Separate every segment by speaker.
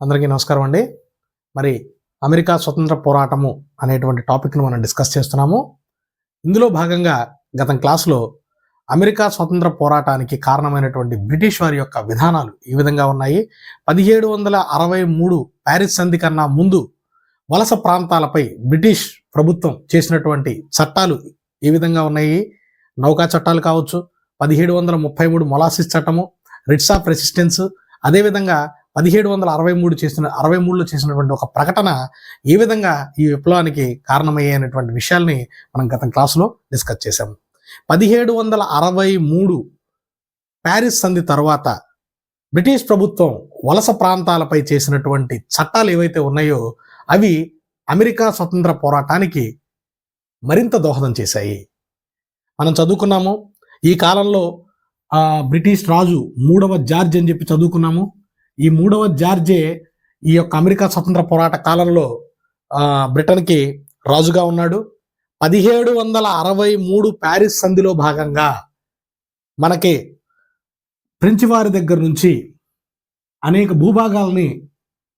Speaker 1: అందరికీ నమస్కారం అండి. మరి అమెరికా స్వతంత్ర పోరాటము అనేటువంటి టాపిక్ను మనం డిస్కస్ చేస్తున్నాము. ఇందులో భాగంగా గత క్లాసులో అమెరికా స్వతంత్ర పోరాటానికి కారణమైనటువంటి బ్రిటిష్ వారి యొక్క విధానాలు ఈ విధంగా ఉన్నాయి. పదిహేడు వందల అరవై మూడు ప్యారిస్ సంధి కన్నా ముందు వలస ప్రాంతాలపై బ్రిటిష్ ప్రభుత్వం చేసినటువంటి చట్టాలు ఏ విధంగా ఉన్నాయి. నౌకా చట్టాలు కావచ్చు పదిహేడు వందల ముప్పై మూడు మొలాసిస్ చట్టము రిట్స్ ఆఫ్ రెసిస్టెన్స్ అదేవిధంగా పదిహేడు వందల అరవై మూడు చేసిన అరవై మూడులో చేసినటువంటి ఒక ప్రకటన ఏ విధంగా ఈ విప్లవానికి కారణమయ్యేటువంటి విషయాల్ని మనం గత క్లాసులో డిస్కస్ చేశాము. పదిహేడు వందల అరవై మూడు ప్యారిస్ సంధి తర్వాత బ్రిటిష్ ప్రభుత్వం వలస ప్రాంతాలపై చేసినటువంటి చట్టాలు ఏవైతే ఉన్నాయో అవి అమెరికా స్వతంత్ర పోరాటానికి మరింత దోహదం చేశాయి. మనం చదువుకున్నాము. ఈ కాలంలో బ్రిటిష్ రాజు మూడవ జార్జ్ అని చెప్పి చదువుకున్నాము. ఈ మూడవ జార్జే ఈ యొక్క అమెరికా స్వతంత్ర పోరాట కాలంలో బ్రిటన్కి రాజుగా ఉన్నాడు. పదిహేడు వందల అరవై మూడు ప్యారిస్ సంధిలో భాగంగా మనకి ఫ్రెంచ్ వారి దగ్గర నుంచి అనేక భూభాగాలని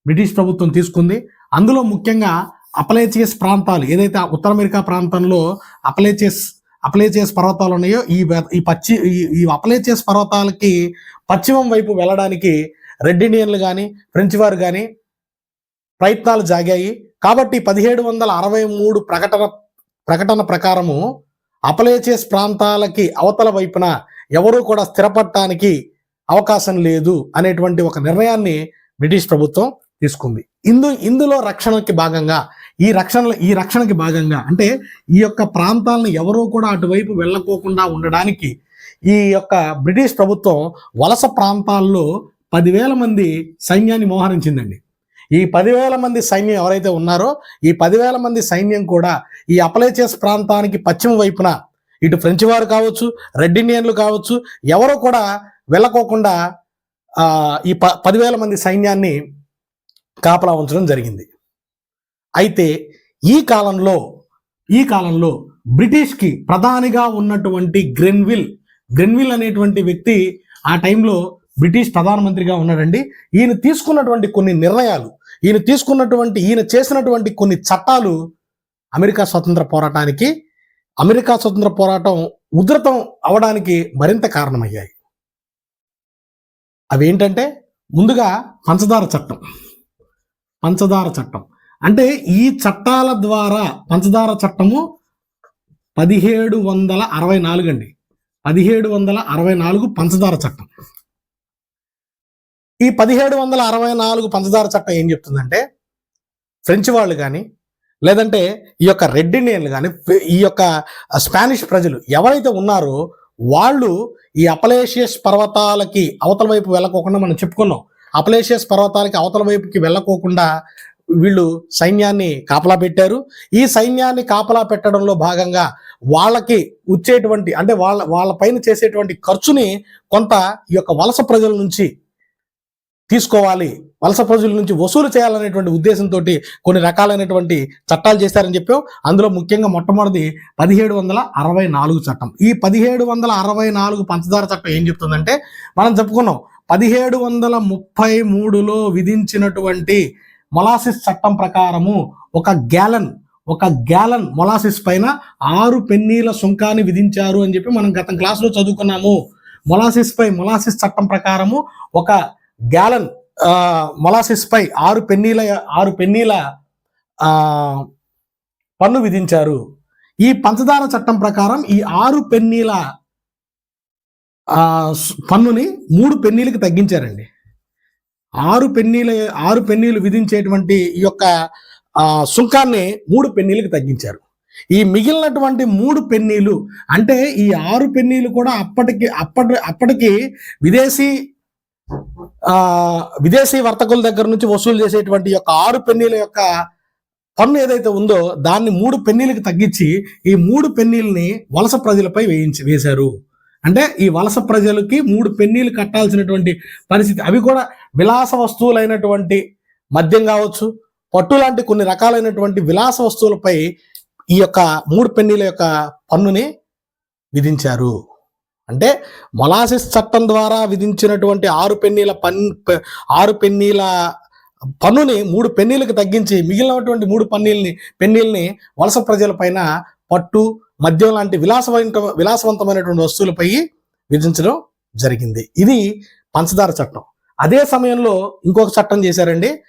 Speaker 1: బ్రిటిష్ ప్రభుత్వం తీసుకుంది. అందులో ముఖ్యంగా అపలేచియస్ ప్రాంతాలు ఏదైతే ఉత్తర అమెరికా ప్రాంతంలో అపలేచియస్ అపలేచియస్ పర్వతాలు ఉన్నాయో ఈ ఈ పచ్చి ఈ- ఈ అపలేచియస్ పర్వతాలకి పశ్చిమం వైపు వెళ్ళడానికి రెడ్ ఇండియన్లు కానీ ఫ్రెంచ్ వారు కానీ ప్రయత్నాలు జాగాయి. కాబట్టి పదిహేడు వందల అరవై మూడు ప్రకటన ప్రకటన ప్రకారము అపలేచేస్ ప్రాంతాలకి అవతల వైపున ఎవరూ కూడా స్థిరపడటానికి అవకాశం లేదు అనేటువంటి ఒక నిర్ణయాన్ని బ్రిటిష్ ప్రభుత్వం తీసుకుంది. ఇందు ఇందులో రక్షణకి భాగంగా ఈ రక్షణ ఈ రక్షణకి భాగంగా అంటే ఈ యొక్క ప్రాంతాలను ఎవరూ కూడా అటువైపు వెళ్ళకోకుండా ఉండడానికి ఈ యొక్క బ్రిటిష్ ప్రభుత్వం వలస ప్రాంతాల్లో పదివేల మంది సైన్యాన్ని మోహరించిందండి. ఈ పదివేల మంది సైన్యం ఎవరైతే ఉన్నారో ఈ పదివేల మంది సైన్యం కూడా ఈ అపలేచియస్ ప్రాంతానికి పశ్చిమ వైపున ఇటు ఫ్రెంచ్ వారు కావచ్చు రెడ్ ఇండియన్లు కావచ్చు ఎవరో కూడా వెళ్ళకోకుండా ఈ ప పదివేల మంది సైన్యాన్ని కాపలా ఉంచడం జరిగింది. అయితే ఈ కాలంలో ఈ కాలంలో బ్రిటిష్కి ప్రధానిగా ఉన్నటువంటి గ్రెన్విల్ గ్రెన్విల్ అనేటువంటి వ్యక్తి ఆ టైంలో బ్రిటిష్ ప్రధానమంత్రిగా ఉన్నాడండి ఈయన తీసుకున్నటువంటి కొన్ని నిర్ణయాలు ఈయన తీసుకున్నటువంటి ఈయన చేసినటువంటి కొన్ని చట్టాలు అమెరికా స్వతంత్ర పోరాటానికి అమెరికా స్వతంత్ర పోరాటం ఉధృతం అవడానికి మరింత కారణమయ్యాయి. అవి ఏంటంటే ముందుగా పంచదార చట్టం. పంచదార చట్టం. అంటే ఈ చట్టాల ద్వారా పంచదార చట్టము పదిహేడు వందల అరవై నాలుగు అండి. పదిహేడు వందల అరవై నాలుగు పంచదార చట్టం. ఈ పదిహేడు వందల అరవై నాలుగు పంచదార చట్టం ఏం చెప్తుందంటే ఫ్రెంచ్ వాళ్ళు కానీ లేదంటే ఈ యొక్క రెడ్ ఇండియన్లు కానీ ఈ యొక్క స్పానిష్ ప్రజలు ఎవరైతే ఉన్నారో వాళ్ళు ఈ అపలేషియస్ పర్వతాలకి అవతల వైపు వెళ్ళకోకుండా మనం చెప్పుకున్నాం. అపలేషియస్ పర్వతాలకి అవతల వైపుకి వెళ్ళకోకుండా వీళ్ళు సైన్యాన్ని కాపలా పెట్టారు. ఈ సైన్యాన్ని కాపలా పెట్టడంలో భాగంగా వాళ్ళకి వచ్చేటువంటి అంటే వాళ్ళ వాళ్ళ పైన చేసేటువంటి ఖర్చుని కొంత ఈ యొక్క వలస ప్రజల నుంచి తీసుకోవాలి. వలస ప్రజల నుంచి వసూలు చేయాలనేటువంటి ఉద్దేశంతో కొన్ని రకాలైనటువంటి చట్టాలు చేశారని చెప్పాం అందులో ముఖ్యంగా మొట్టమొదటి పదిహేడు వందల అరవై నాలుగు చట్టం. ఈ పదిహేడు వందల అరవై నాలుగు పంచదార చట్టం ఏం చెప్తుందంటే మనం చెప్పుకున్నాం పదిహేడు వందల ముప్పై మూడులో విధించినటువంటి మొలాసిస్ చట్టం ప్రకారము ఒక గ్యాలన్ ఒక గ్యాలన్ మొలాసిస్ పైన ఆరు పెన్నీల సుంకాన్ని విధించారు అని చెప్పి మనం గత క్లాసులో చదువుకున్నాము. మొలాసిస్ పై మొలాసిస్ చట్టం ప్రకారము ఒక గ్యాలన్ మొలాసిస్ పై ఆరు పెన్నీల ఆరు పెన్నీల పన్ను విధించారు. ఈ పంచదార చట్టం ప్రకారం ఈ ఆరు పెన్నీల పన్నుని మూడు పెన్నీలకు తగ్గించారండి. ఆరు పెన్నీల ఆరు పెన్నీలు విధించేటువంటి ఈ యొక్క సుంకాన్ని మూడు పెన్నీలకు తగ్గించారు. ఈ మిగిలినటువంటి మూడు పెన్నీలు అంటే ఈ ఆరు పెన్నీలు కూడా అప్పటికి అప్పటి అప్పటికి విదేశీ విదేశీ వర్తకుల దగ్గర నుంచి వసూలు చేసేటువంటి యొక్క ఆరు పెన్నీల యొక్క పన్ను ఏదైతే ఉందో దాన్ని మూడు పెన్నీలకు తగ్గించి ఈ మూడు పెన్నీల్ని వలస ప్రజలపై వేయించి వేశారు. అంటే ఈ వలస ప్రజలకి మూడు పెన్నీలు కట్టాల్సినటువంటి పరిస్థితి. అవి కూడా విలాస వస్తువులైనటువంటి మద్యం కావచ్చు పట్టు లాంటి కొన్ని రకాలైనటువంటి విలాస వస్తువులపై ఈ యొక్క మూడు పెన్నీల యొక్క పన్నుని విధించారు. అంటే మొలాసిస్ చట్టం ద్వారా విధించినటువంటి ఆరు పెన్నీల పన్ ఆరు పెన్నీల పన్నుని మూడు పెన్నీలకు తగ్గించి మిగిలినటువంటి మూడు పన్నీల్ని పెన్నీల్ని వలస ప్రజలపైన పట్టు మద్యం లాంటి విలాసవంత విలాసవంతమైనటువంటి వస్తువులపై విధించడం జరిగింది. ఇది పంచదార చట్టం. అదే సమయంలో ఇంకొక చట్టం చేశారండి.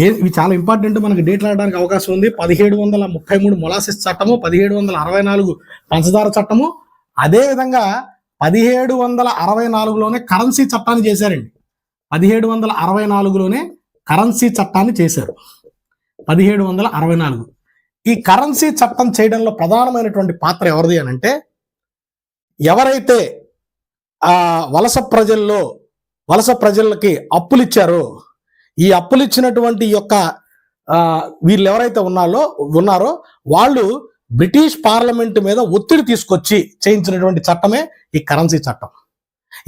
Speaker 1: ఏ- ఇవి చాలా ఇంపార్టెంట్ మనకి డేట్లు ఆడడానికి అవకాశం ఉంది. పదిహేడు వందల ముప్పై మూడు మొలాసిస్ చట్టము పదిహేడు వందల అరవై నాలుగు పంచదార చట్టము. అదేవిధంగా పదిహేడు వందల అరవై నాలుగులోనే కరెన్సీ చట్టాన్ని చేశారండి. పదిహేడు వందల అరవై నాలుగులోనే కరెన్సీ చట్టాన్ని చేశారు. పదిహేడు వందల అరవై నాలుగు. ఈ కరెన్సీ చట్టం చేయడంలో ప్రధానమైనటువంటి పాత్ర ఎవరిది అని అంటే ఎవరైతే ఆ వలస ప్రజల్లో వలస ప్రజలకి అప్పులు ఇచ్చారో ఈ అప్పులు ఇచ్చినటువంటి యొక్క వీళ్ళు ఎవరైతే ఉన్నారో ఉన్నారో వాళ్ళు బ్రిటిష్ పార్లమెంట్ మీద ఒత్తిడి తీసుకొచ్చి చేయించినటువంటి చట్టమే ఈ కరెన్సీ చట్టం.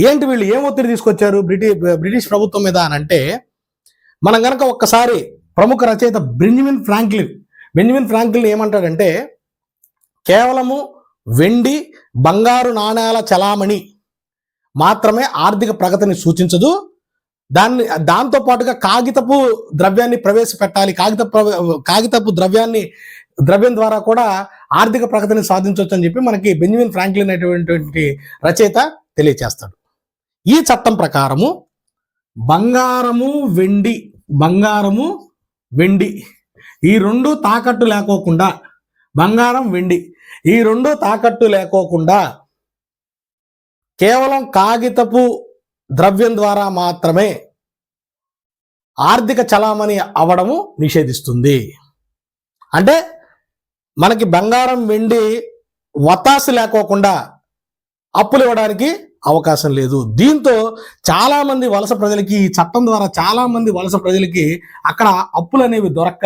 Speaker 1: ఏంటి వీళ్ళు ఏం ఒత్తిడి తీసుకొచ్చారు బ్రిటిష్ బ్రిటిష్ ప్రభుత్వం మీద అని అంటే మనం కనుక ఒక్కసారి ప్రముఖ రచయిత బెంజమిన్ ఫ్రాంక్లిన్ బెంజమిన్ ఫ్రాంక్లిన్ ఏమంటాడంటే కేవలము వెండి బంగారు నాణ్యాల చలామణి మాత్రమే ఆర్థిక ప్రగతిని సూచించదు. దాన్ని దాంతో పాటుగా కాగితపు ద్రవ్యాన్ని ప్రవేశపెట్టాలి. కాగిత ప్ర- కాగితపు ద్రవ్యాన్ని ద్రవ్యం ద్వారా కూడా ఆర్థిక ప్రగతిని సాధించవచ్చు అని చెప్పి మనకి బెంజమిన్ ఫ్రాంక్లిన్ అనేటువంటి రచయిత తెలియచేస్తాడు. ఈ చట్టం ప్రకారము బంగారము వెండి బంగారము వెండి. ఈ రెండు తాకట్టు లేకోకుండా బంగారం వెండి. ఈ రెండు తాకట్టు లేకోకుండా కేవలం కాగితపు ద్రవ్యం ద్వారా మాత్రమే ఆర్థిక చలామణి అవ్వడము నిషేధిస్తుంది. అంటే మనకి బంగారం వెండి వతాసు లేకోకుండా అప్పులు ఇవ్వడానికి అవకాశం లేదు. దీంతో చాలామంది వలస ప్రజలకి ఈ చట్టం ద్వారా చాలామంది వలస ప్రజలకి అక్కడ అప్పులు అనేవి దొరక్క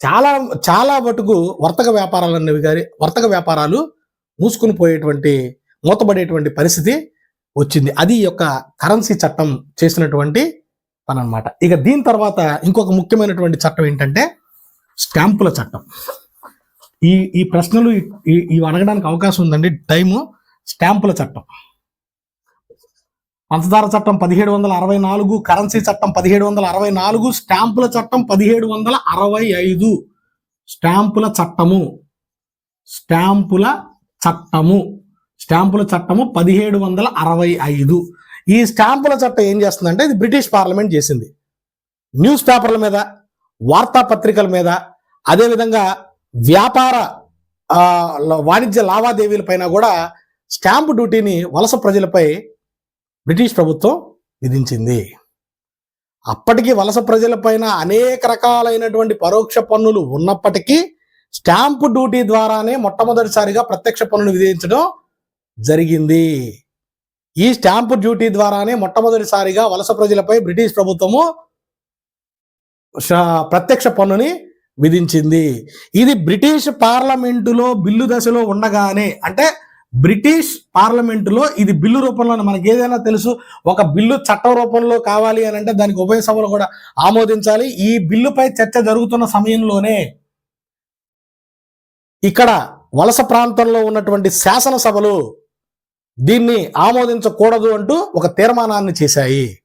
Speaker 1: చాలా చాలా మటుకు వర్తక వ్యాపారాలు అనేవి కానీ వర్తక వ్యాపారాలు మూసుకుని పోయేటువంటి మూతపడేటువంటి పరిస్థితి వచ్చింది. అది ఈ యొక్క కరెన్సీ చట్టం చేసినటువంటి పని అనమాట ఇక దీని తర్వాత ఇంకొక ముఖ్యమైనటువంటి చట్టం ఏంటంటే స్టాంపుల చట్టం. ఈ ఈ ప్రశ్నలు ఇవి అడగడానికి అవకాశం ఉందండి. టైము స్టాంపుల చట్టం. పంచదార చట్టం పదిహేడు వందల అరవై నాలుగు కరెన్సీ చట్టం పదిహేడు వందల అరవై నాలుగు స్టాంపుల చట్టం పదిహేడు వందల అరవై ఐదు. స్టాంపుల చట్టము. స్టాంపుల చట్టము. స్టాంపుల చట్టము పదిహేడు వందల అరవై ఐదు. ఈ స్టాంపుల చట్టం ఏం చేస్తుందంటే ఇది బ్రిటిష్ పార్లమెంట్ చేసింది. న్యూస్ పేపర్ల మీద వార్తాపత్రికల మీద అదేవిధంగా వ్యాపార వాణిజ్య లావాదేవీల పైన కూడా స్టాంపు డ్యూటీని వలస ప్రజలపై బ్రిటిష్ ప్రభుత్వం విధించింది. అప్పటికి వలస ప్రజలపైన అనేక రకాలైనటువంటి పరోక్ష పన్నులు ఉన్నప్పటికీ స్టాంపు డ్యూటీ ద్వారానే మొట్టమొదటిసారిగా ప్రత్యక్ష పన్నులు విధించడం జరిగింది. ఈ స్టాంపు డ్యూటీ ద్వారానే మొట్టమొదటిసారిగా వలస ప్రజలపై బ్రిటిష్ ప్రభుత్వము ప్రత్యక్ష పన్నుని విధించింది. ఇది బ్రిటిష్ పార్లమెంటులో బిల్లు దశలో ఉండగానే అంటే బ్రిటిష్ పార్లమెంటులో ఇది బిల్లు రూపంలో మనకి ఏదైనా తెలుసు ఒక బిల్లు చట్ట రూపంలో కావాలి అని అంటే దానికి ఉభయ సభలు కూడా ఆమోదించాలి. ఈ బిల్లుపై చర్చ జరుగుతున్న సమయంలోనే ఇక్కడ వలస ప్రాంతంలో ఉన్నటువంటి శాసనసభలు దీన్ని ఆమోదించకూడదు అంటూ ఒక తీర్మానాన్ని చేశాయి.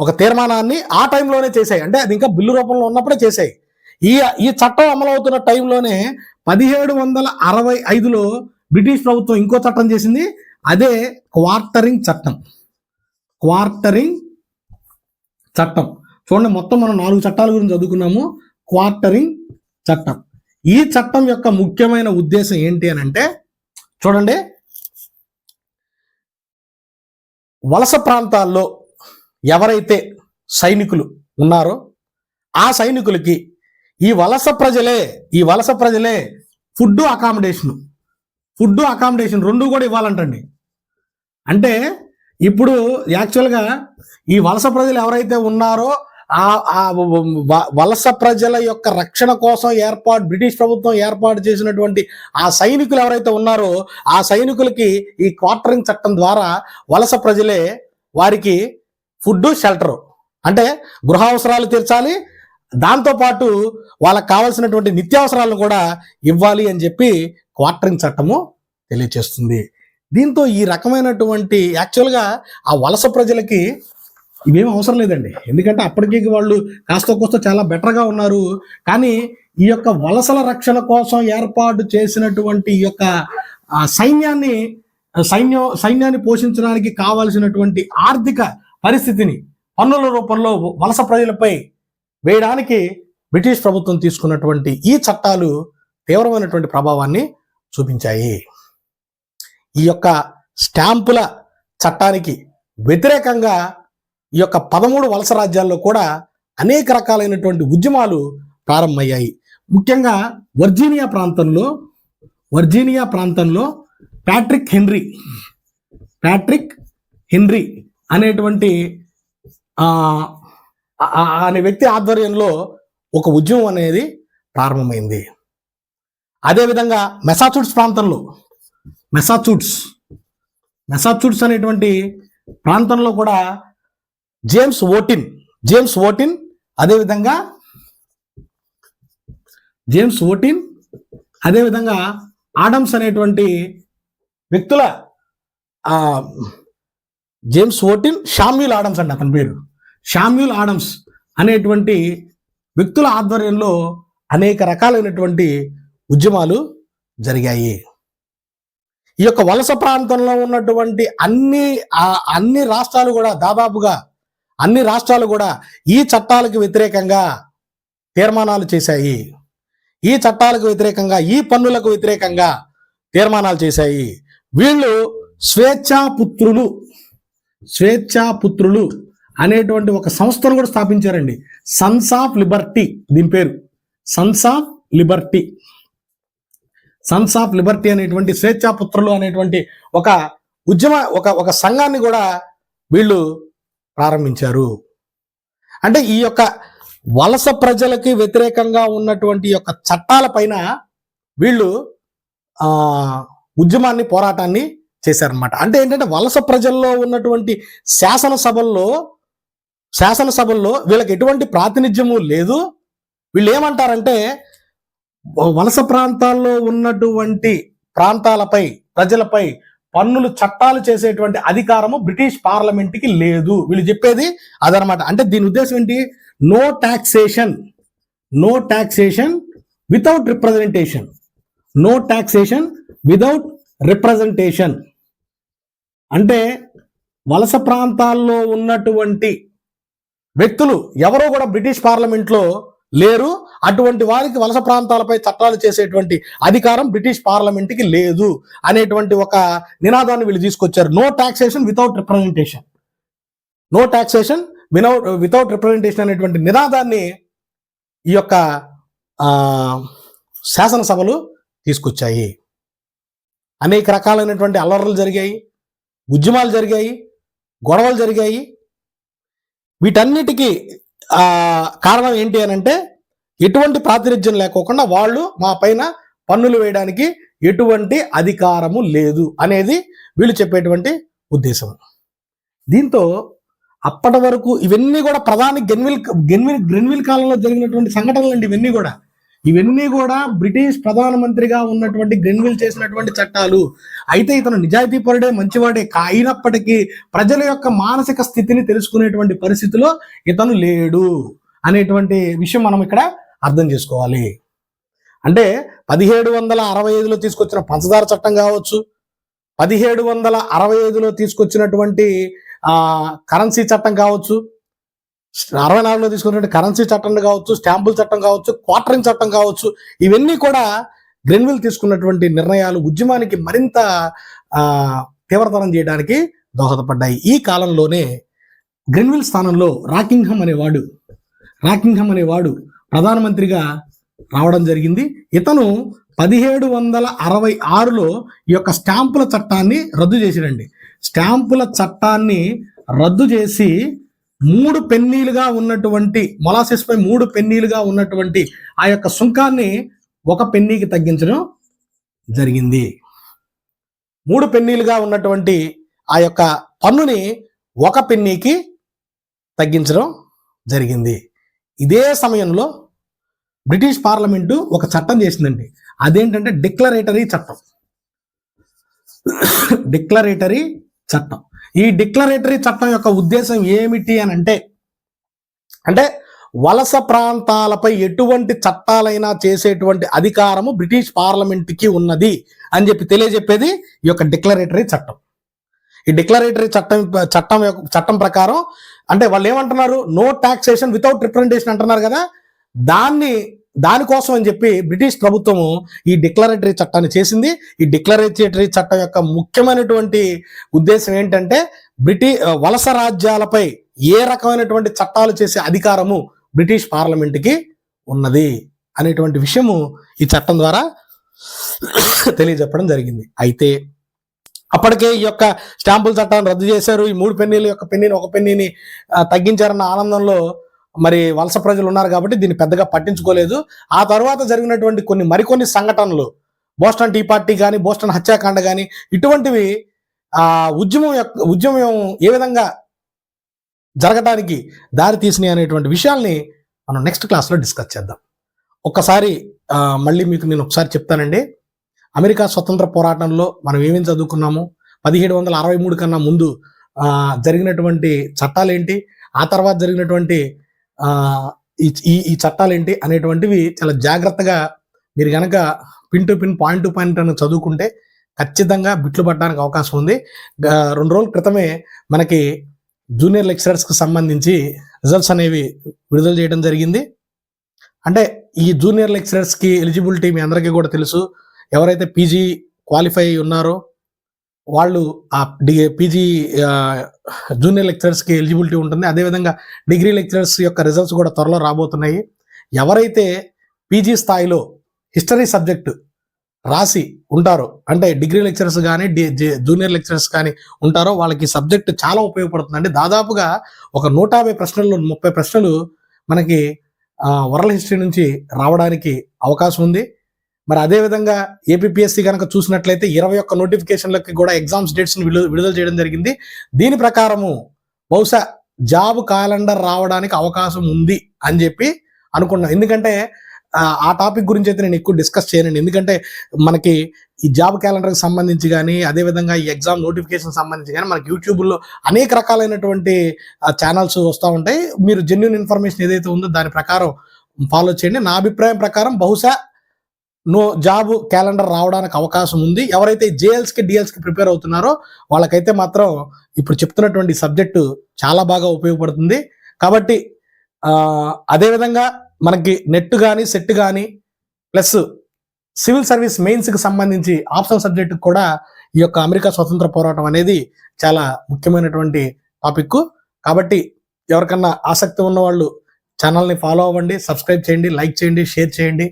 Speaker 1: ఒక తీర్మానాన్ని ఆ టైంలోనే చేశాయి. అంటే అది ఇంకా బిల్లు రూపంలో ఉన్నప్పుడే చేశాయి. ఈ ఈ చట్టం అమలవుతున్న టైంలోనే పదిహేడు వందల అరవై ఐదులో బ్రిటిష్ ప్రభుత్వం ఇంకో చట్టం చేసింది. అదే క్వార్టరింగ్ చట్టం. క్వార్టరింగ్ చట్టం. చూడండి మొత్తం మనం నాలుగు చట్టాల గురించి చదువుకున్నాము. క్వార్టరింగ్ చట్టం. ఈ చట్టం యొక్క ముఖ్యమైన ఉద్దేశం ఏంటి అని అంటే చూడండి. వలస ప్రాంతాల్లో ఎవరైతే సైనికులు ఉన్నారో ఆ సైనికులకి ఈ వలస ప్రజలే ఈ వలస ప్రజలే ఫుడ్ అకామిడేషన్ ఫుడ్ అకామిడేషన్ రెండు కూడా ఇవ్వాలంటండి. అంటే ఇప్పుడు యాక్చువల్గా ఈ వలస ప్రజలు ఎవరైతే ఉన్నారో ఆ వలస ప్రజల యొక్క రక్షణ కోసం ఏర్పాటు బ్రిటిష్ ప్రభుత్వం ఏర్పాటు చేసినటువంటి ఆ సైనికులు ఎవరైతే ఉన్నారో ఆ సైనికులకి ఈ క్వార్టరింగ్ చట్టం ద్వారా వలస ప్రజలే వారికి ఫుడ్ షెల్టర్ అంటే గృహ అవసరాలు తీర్చాలి దాంతోపాటు వాళ్ళకి కావాల్సినటువంటి నిత్యావసరాలను కూడా ఇవ్వాలి అని చెప్పి క్వార్టరింగ్ చట్టము తెలియచేస్తుంది. దీంతో ఈ రకమైనటువంటి యాక్చువల్గా ఆ వలస ప్రజలకి ఇవేం అవసరం లేదండి. ఎందుకంటే అప్పటికి వాళ్ళు కాస్త కోస్త చాలా బెటర్గా ఉన్నారు. కానీ ఈ యొక్క వలసల రక్షణ కోసం ఏర్పాటు చేసినటువంటి ఈ యొక్క సైన్యాన్ని సైన్యం సైన్యాన్ని పోషించడానికి కావాల్సినటువంటి ఆర్థిక పరిస్థితిని పన్నుల రూపంలో వలస ప్రజలపై వేయడానికి బ్రిటిష్ ప్రభుత్వం తీసుకున్నటువంటి ఈ చట్టాలు తీవ్రమైనటువంటి ప్రభావాన్ని చూపించాయి. ఈ యొక్క స్టాంపుల చట్టానికి వ్యతిరేకంగా ఈ యొక్క పదమూడు వలస రాజ్యాల్లో కూడా అనేక రకాలైనటువంటి ఉద్యమాలు ప్రారంభమయ్యాయి. ముఖ్యంగా వర్జీనియా ప్రాంతంలో వర్జీనియా ప్రాంతంలో ప్యాట్రిక్ హెన్రీ ప్యాట్రిక్ హెన్రీ అనేటువంటి అనే వ్యక్తి ఆధ్వర్యంలో ఒక ఉద్యమం అనేది ప్రారంభమైంది. అదేవిధంగా మెసాచూట్స్ ప్రాంతంలో మెసాచూట్స్ మెసాచూట్స్ అనేటువంటి ప్రాంతంలో కూడా జేమ్స్ ఓటిన్ జేమ్స్ ఓటిన్ అదేవిధంగా జేమ్స్ ఓటిన్ అదేవిధంగా ఆడమ్స్ అనేటువంటి వ్యక్తుల జేమ్స్ ఓటిన్ షామ్యూల్ ఆడమ్స్ అండి అతని పేరు. షామ్యూల్ ఆడమ్స్ అనేటువంటి వ్యక్తుల ఆధ్వర్యంలో అనేక రకాలైనటువంటి ఉద్యమాలు జరిగాయి. ఈ యొక్క వలస ప్రాంతంలో ఉన్నటువంటి అన్ని అన్ని రాష్ట్రాలు కూడా దాదాపుగా అన్ని రాష్ట్రాలు కూడా ఈ చట్టాలకు వ్యతిరేకంగా తీర్మానాలు చేశాయి. ఈ చట్టాలకు వ్యతిరేకంగా ఈ పన్నులకు వ్యతిరేకంగా తీర్మానాలు చేశాయి. వీళ్ళు స్వేచ్ఛాపుత్రులు స్వేచ్ఛాపుత్రులు. అనేటువంటి ఒక సంస్థను కూడా స్థాపించారండి. సన్స్ ఆఫ్ లిబర్టీ దీని పేరు. Sons of liberty sons of liberty అనేటువంటి స్వేచ్ఛాపుత్రులు అనేటువంటి ఒక ఉద్యమ ఒక ఒక సంఘాన్ని కూడా వీళ్ళు ప్రారంభించారు. అంటే ఈ యొక్క వలస ప్రజలకి వ్యతిరేకంగా ఉన్నటువంటి ఈ యొక్క చట్టాల పైన వీళ్ళు ఉద్యమాన్ని పోరాటాన్ని చేశారనమాట అంటే ఏంటంటే వలస ప్రజల్లో ఉన్నటువంటి శాసనసభల్లో శాసనసభల్లో వీళ్ళకి ఎటువంటి ప్రాతినిధ్యము లేదు. వీళ్ళు ఏమంటారంటే వలస ప్రాంతాల్లో ఉన్నటువంటి ప్రాంతాలపై ప్రజలపై పన్నులు చట్టాలు చేసేటువంటి అధికారము బ్రిటిష్ పార్లమెంట్కి లేదు. వీళ్ళు చెప్పేది అదనమాట. అంటే దీని ఉద్దేశం ఏంటి? No taxation. No taxation without representation. No taxation without representation. అంటే వలస ప్రాంతాల్లో ఉన్నటువంటి వ్యక్తులు ఎవరో కూడా బ్రిటిష్ పార్లమెంట్లో లేరు. అటువంటి వారికి వలస ప్రాంతాలపై చట్టాలు చేసేటువంటి అధికారం బ్రిటిష్ పార్లమెంట్కి లేదు అనేటువంటి ఒక నినాదాన్ని వీళ్ళు తీసుకొచ్చారు. No taxation without representation no taxation without without representation అనేటువంటి నినాదాన్ని ఈ యొక్క శాసనసభలు తీసుకొచ్చాయి. అనేక రకాలైనటువంటి అల్లర్లు జరిగాయి ఉద్యమాలు జరిగాయి గొడవలు జరిగాయి. వీటన్నిటికీ కారణం ఏంటి అని అంటే ఎటువంటి ప్రాతినిధ్యం లేకోకుండా వాళ్ళు మా పైన పన్నులు వేయడానికి ఎటువంటి అధికారము లేదు అనేది వీళ్ళు చెప్పేటువంటి ఉద్దేశం. దీంతో అప్పటి వరకు ఇవన్నీ కూడా ప్రధాని గెన్విల్ గెన్విల్ గ్రెన్విల్ కాలంలో జరిగినటువంటి సంఘటనలు అండి ఇవన్నీ కూడా. ఇవన్నీ కూడా బ్రిటిష్ ప్రధానమంత్రిగా ఉన్నటువంటి గ్రెన్విల్ చేసినటువంటి చట్టాలు. అయితే ఇతను నిజాయితీ పరుడే మంచివాడే అయినప్పటికీ ప్రజల యొక్క మానసిక స్థితిని తెలుసుకునేటువంటి పరిస్థితిలో ఇతను లేడు అనేటువంటి విషయం మనం ఇక్కడ అర్థం చేసుకోవాలి. అంటే పదిహేడు వందల అరవై ఐదులో తీసుకొచ్చిన పంచదార చట్టం కావచ్చు పదిహేడు వందల అరవై ఐదులో తీసుకొచ్చినటువంటి కరెన్సీ చట్టం కావచ్చు అరవై నాలుగులో తీసుకున్నటువంటి కరెన్సీ చట్టం కావచ్చు స్టాంపుల చట్టం కావచ్చు క్వార్టరింగ్ చట్టం కావచ్చు ఇవన్నీ కూడా గ్రెన్విల్ తీసుకున్నటువంటి నిర్ణయాలు ఉద్యమానికి మరింత తీవ్రతరం చేయడానికి దోహదపడ్డాయి. ఈ కాలంలోనే గ్రెన్విల్ స్థానంలో రాకింగ్హమ్ అనేవాడు రాకింగ్హమ్ అనేవాడు ప్రధానమంత్రిగా రావడం జరిగింది. ఇతను పదిహేడు వందల అరవై ఆరులో ఈ యొక్క స్టాంపుల చట్టాన్ని రద్దు చేసిరండి స్టాంపుల చట్టాన్ని రద్దు చేసి మూడు పెన్నీలుగా ఉన్నటువంటి మొలాసిస్ పై మూడు పెన్నీలుగా ఉన్నటువంటి ఆ యొక్క సుంకాన్ని ఒక పెన్నీకి తగ్గించడం జరిగింది. మూడు పెన్నీలుగా ఉన్నటువంటి ఆ యొక్క పన్నుని ఒక పెన్నీకి తగ్గించడం జరిగింది. ఇదే సమయంలో బ్రిటిష్ పార్లమెంటు ఒక చట్టం చేసిందండి. అదేంటంటే డిక్లరేటరీ చట్టం. డిక్లరేటరీ చట్టం. ఈ డిక్లరేటరీ చట్టం యొక్క ఉద్దేశం ఏమిటి అని అంటే అంటే వలస ప్రాంతాలపై ఎటువంటి చట్టాలైనా చేసేటువంటి అధికారము బ్రిటిష్ పార్లమెంట్కి ఉన్నది అని చెప్పి తెలియజెప్పేది ఈ యొక్క డిక్లరేటరీ చట్టం. ఈ డిక్లరేటరీ చట్టం చట్టం యొక్క చట్టం ప్రకారం అంటే వాళ్ళు ఏమంటున్నారు? నో టాక్సేషన్ వితౌట్ రిప్రజెంటేషన్ అంటున్నారు కదా? దాన్ని దానికోసం అని చెప్పి బ్రిటిష్ ప్రభుత్వము ఈ డిక్లరేటరీ చట్టాన్ని చేసింది. ఈ డిక్లరేటరీ చట్టం యొక్క ముఖ్యమైనటువంటి ఉద్దేశం ఏంటంటే బ్రిటి వలస రాజ్యాలపై ఏ రకమైనటువంటి చట్టాలు చేసే అధికారము బ్రిటిష్ పార్లమెంట్కి ఉన్నది అనేటువంటి విషయము ఈ చట్టం ద్వారా తెలియజెప్పడం జరిగింది. అయితే అప్పటికే ఈ యొక్క స్టాంపుల చట్టాన్ని రద్దు చేశారు. ఈ మూడు పెన్నీల యొక్క పెన్నీని ఒక పెన్నీని తగ్గించారన్న ఆనందంలో మరి వలస ప్రజలు ఉన్నారు కాబట్టి దీన్ని పెద్దగా పట్టించుకోలేదు. ఆ తర్వాత జరిగినటువంటి కొన్ని మరికొన్ని సంఘటనలు బోస్టన్ టీ పార్టీ కానీ బోస్టన్ హత్యాకాండ కానీ ఇటువంటివి ఆ ఉద్యమం యొక్క ఉద్యమం ఏ విధంగా జరగటానికి దారి తీసినాయి అనేటువంటి విషయాల్ని మనం నెక్స్ట్ క్లాస్లో డిస్కస్ చేద్దాం. ఒక్కసారి మళ్ళీ మీకు నేను ఒకసారి చెప్తానండి. అమెరికా స్వతంత్ర పోరాటంలో మనం ఏమేమి చదువుకున్నాము? పదిహేడు వందల అరవై మూడు కన్నా ముందు జరిగినటువంటి చట్టాలు ఏంటి ఆ తర్వాత జరిగినటువంటి ఈ ఈ ఈ చట్టాలు ఏంటి అనేటువంటివి చాలా జాగ్రత్తగా మీరు కనుక pin to pin point to point అని చదువుకుంటే ఖచ్చితంగా బిట్లు పట్టడానికి అవకాశం ఉంది. రెండు రోజుల క్రితమే మనకి జూనియర్ లెక్చరర్స్కి సంబంధించి రిజల్ట్స్ అనేవి విడుదల చేయడం జరిగింది. అంటే ఈ జూనియర్ లెక్చరర్స్కి ఎలిజిబిలిటీ మీ అందరికీ కూడా తెలుసు. ఎవరైతే పీజీ క్వాలిఫై ఉన్నారో వాళ్ళు ఆ డి పీజీ జూనియర్ లెక్చరర్స్కి ఎలిజిబిలిటీ ఉంటుంది. అదేవిధంగా డిగ్రీ లెక్చరర్స్ యొక్క రిజల్ట్స్ కూడా త్వరలో రాబోతున్నాయి. ఎవరైతే పీజీ స్థాయిలో హిస్టరీ సబ్జెక్టు రాసి ఉంటారో అంటే డిగ్రీ లెక్చరర్స్ కానీ జూనియర్ లెక్చరర్స్ కానీ ఉంటారో వాళ్ళకి సబ్జెక్టు సబ్జెక్ట్ చాలా ఉపయోగపడుతుందండి. దాదాపుగా ఒక నూట యాభై ప్రశ్నల్లో ముప్పై ప్రశ్నలు మనకి వరల్డ్ హిస్టరీ నుంచి రావడానికి అవకాశం ఉంది. మరి అదేవిధంగా ఏపీఎస్సి కనుక చూసినట్లయితే ఇరవై ఒక్క నోటిఫికేషన్లకి కూడా ఎగ్జామ్స్ డేట్స్ని విడుదల చేయడం జరిగింది. దీని ప్రకారము బహుశా జాబ్ క్యాలెండర్ రావడానికి అవకాశం ఉంది అని చెప్పి అనుకున్నాను ఎందుకంటే ఆ, ఆ టాపిక్ గురించి అయితే నేను ఎక్కువ డిస్కస్ చేయనండి. ఎందుకంటే మనకి ఈ జాబ్ క్యాలెండర్కి సంబంధించి కానీ అదేవిధంగా ఈ ఎగ్జామ్ నోటిఫికేషన్ సంబంధించి కానీ మనకి యూట్యూబ్లో అనేక రకాలైనటువంటి ఛానల్స్ వస్తూ ఉంటాయి. మీరు జెన్యున్ ఇన్ఫర్మేషన్ ఏదైతే ఉందో దాని ప్రకారం ఫాలో చేయండి. నా అభిప్రాయం ప్రకారం బహుశా నో జాబ్ క్యాలెండర్ రావడానికి అవకాశం ఉంది. ఎవరైతే జేఎల్స్కి డిఎల్స్కి ప్రిపేర్ అవుతున్నారో వాళ్ళకైతే మాత్రం ఇప్పుడు చెప్తున్నటువంటి సబ్జెక్టు చాలా బాగా ఉపయోగపడుతుంది. కాబట్టి అదేవిధంగా మనకి నెట్ కానీ సెట్ కానీ ప్లస్ సివిల్ సర్వీస్ మెయిన్స్కి సంబంధించి ఆప్షనల్ సబ్జెక్టు కూడా ఈ యొక్క అమెరికా స్వతంత్ర పోరాటం అనేది చాలా ముఖ్యమైనటువంటి టాపిక్ కాబట్టి ఎవరికన్నా ఆసక్తి ఉన్న వాళ్ళు ఛానల్ని ఫాలో అవ్వండి సబ్స్క్రైబ్ చేయండి లైక్ చేయండి షేర్ చేయండి.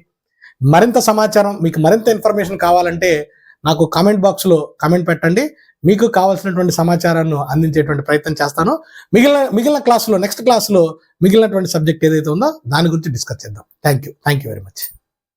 Speaker 1: మరింత సమాచారం మీకు మరింత ఇన్ఫర్మేషన్ కావాలంటే నాకు కామెంట్ బాక్స్లో కామెంట్ పెట్టండి. మీకు కావాల్సినటువంటి సమాచారాన్ని అందించేటువంటి ప్రయత్నం చేస్తాను. మిగిలిన మిగిలిన క్లాసులో నెక్స్ట్ క్లాస్లో మిగిలినటువంటి సబ్జెక్ట్ ఏదైతే ఉందో దాని గురించి డిస్కస్ చేద్దాం. Thank you thank you very much.